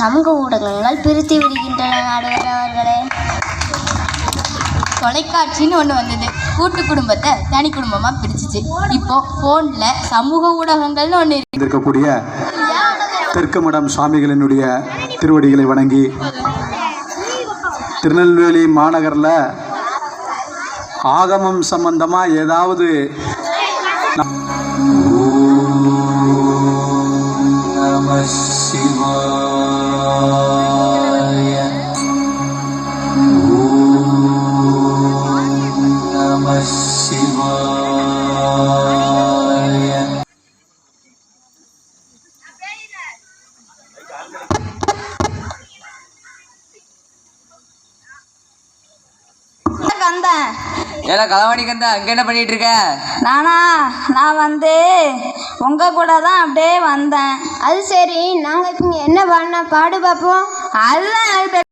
சமூக ஊடகங்கள் பிரித்து விடுகின்றன நடுவர் அவர்களே தொலைக்காட்சின்னு ஒன்று வந்தது. கூட்டு குடும்பத்தை தனி குடும்பமாக பிரிச்சுச்சு. இப்போ ஃபோனில் சமூக ஊடகங்கள்னு ஒன்று இருக்கு. இருக்கக்கூடிய தெற்குமடம் சுவாமிகளினுடைய திருவடிகளை வணங்கி திருநெல்வேலி மாநகரில் ஆகமம் சம்பந்தமாக ஏதாவது நம சிவாய கந்தன் ஏல களவாணி கந்தா அங்க என்ன பண்ணிட்டு இருக்க நானா நான் வந்து உங்க கூட தான் அப்படியே வந்தேன். அது சரி நாங்கள் இப்போ இங்கே என்ன பண்ண பாடு பார்ப்போம் அதுதான் எனக்கு